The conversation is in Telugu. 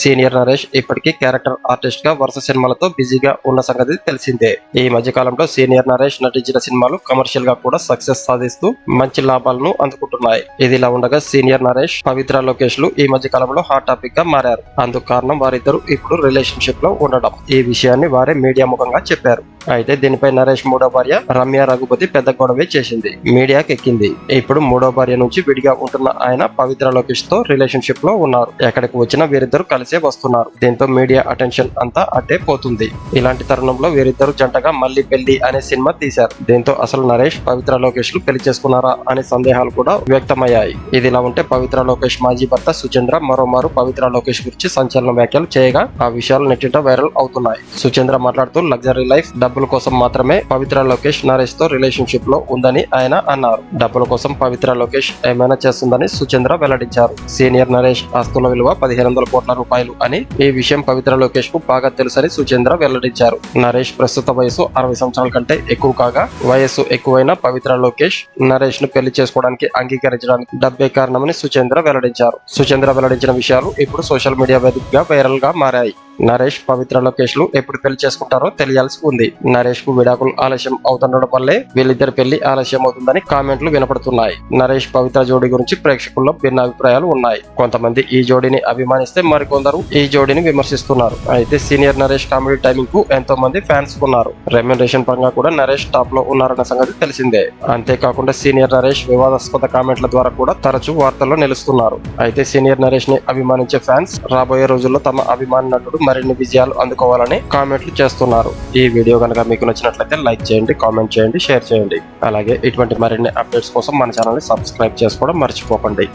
సీనియర్ నరేష్ ఇప్పటికీ క్యారెక్టర్ ఆర్టిస్ట్గా వరుస సినిమాలతో బిజీగా ఉన్న సంగతి తెలిసిందే. ఈ మధ్య కాలంలో సీనియర్ నరేష్ నటించిన సినిమాలు కమర్షియల్గా కూడా సక్సెస్ సాధిస్తూ మంచి లాభాలను అందుకుంటున్నాయి. ఇదిలా ఉండగా సీనియర్ నరేష్ పవిత్ర లోకేష్లు ఈ మధ్య కాలంలో హాట్ టాపిక్గా మారారు. అందుకు కారణం వారిద్దరు ఇప్పుడు రిలేషన్షిప్లో ఉండడం. ఈ విషయాన్ని వారే మీడియా ముఖంగా చెప్పారు. అయితే దీనిపై నరేష్ మూడో భార్య రమ్య రఘుపతి పెద్ద గొడవే చేసింది. మీడియాకి ఎక్కింది. ఇప్పుడు మూడో భార్య నుంచి విడిగా ఉంటున్న ఆయన పవిత్ర లోకేష్తో రిలేషన్షిప్లో ఉన్నారు. ఎక్కడికి వచ్చినా వీరిద్దరు కలిసి వస్తున్నారు. దీంతో మీడియా అటెన్షన్ అంతా అట్టే పోతుంది. ఇలాంటి తరుణంలో వీరిద్దరు జంటగా మళ్ళీ పెళ్ళి అనే సినిమా తీశారు. దీంతో అసలు నరేష్ పవిత్ర లోకేష్లు పెళ్ళి చేసుకున్నారా అనే సందేహాలు కూడా వ్యక్తమయ్యాయి. ఇదిలా ఉంటే పవిత్ర లోకేష్ మాజీ భర్త సుచంద్ర మరోమారు పవిత్ర లోకేష్ గురించి సంచలన వ్యాఖ్యలు చేయగా ఆ విషయాలు నెట్టింట వైరల్ అవుతున్నాయి. సుచంద్ర మాట్లాడుతూ లగ్జరీ లైఫ్ డబ్బుల కోసం మాత్రమే పవిత్ర లోకేష్ నరేష్తో రిలేషన్షిప్లో ఉందని ఆయన అన్నారు. డబ్బుల కోసం పవిత్ర లోకేష్ ఏమైనా చేస్తుందని సుచంద్ర వెల్లడించారు. సీనియర్ నరేష్ ఆస్తుల విలువ పదిహేను వందల కోట్ల రూపాయలు అని ఈ విషయం పవిత్ర లోకేష్కు బాగా తెలుసని సుచేంద్ర వెల్లడించారు. నరేష్ ప్రస్తుత వయసు అరవై సంవత్సరాల కంటే ఎక్కువ కాగా వయస్సు ఎక్కువైన పవిత్ర లోకేష్ నరేష్ను పెళ్ళి చేసుకోవడానికి అంగీకరించడానికి డబ్బే కారణమని సుచేంద్ర వెల్లడించారు. సుచేంద్ర వెల్లడించిన విషయాలు ఇప్పుడు సోషల్ మీడియా వేదికగా వైరల్గా మారాయి. నరేష్ పవిత్ర లోకేష్లు ఎప్పుడు పెళ్ళి చేసుకుంటారో తెలియాల్సి ఉంది. నరేష్కు విడాకులు ఆలస్యం అవుతుండడం వల్లే వీళ్ళిద్దరి పెళ్ళి ఆలస్యం అవుతుందని కామెంట్లు వినపడుతున్నాయి. నరేష్ పవిత్ర జోడీ గురించి ప్రేక్షకుల్లో భిన్న అభిప్రాయాలు ఉన్నాయి. కొంతమంది ఈ జోడీని అభిమానిస్తే మరికొందరు ఈ జోడీని విమర్శిస్తున్నారు. అయితే సీనియర్ నరేష్ కామెడీ టైమింగ్కు ఎంతో మంది ఫ్యాన్స్ ఉన్నారు. రెమ్యునరేషన్ పరంగా కూడా నరేష్ టాప్లో ఉన్నారన్న సంగతి తెలిసిందే. అంతేకాకుండా సీనియర్ నరేష్ వివాదాస్పద కామెంట్ల ద్వారా కూడా తరచూ వార్తల్లో నిలుస్తున్నారు. అయితే సీనియర్ నరేష్ని అభిమానించే ఫ్యాన్స్ రాబోయే రోజుల్లో తమ అభిమాని నటుడు మరిన్ని విజయాలు అందుకోవాలని కామెంట్లు చేస్తున్నారు. ఈ వీడియో కనుక మీకు నచ్చినట్లయితే లైక్ చేయండి కామెంట్ చేయండి షేర్ చేయండి. అలాగే ఇటువంటి మరిన్ని అప్డేట్స్ కోసం మన ఛానల్ని సబ్స్క్రైబ్ చేసుకోవడం మర్చిపోకండి.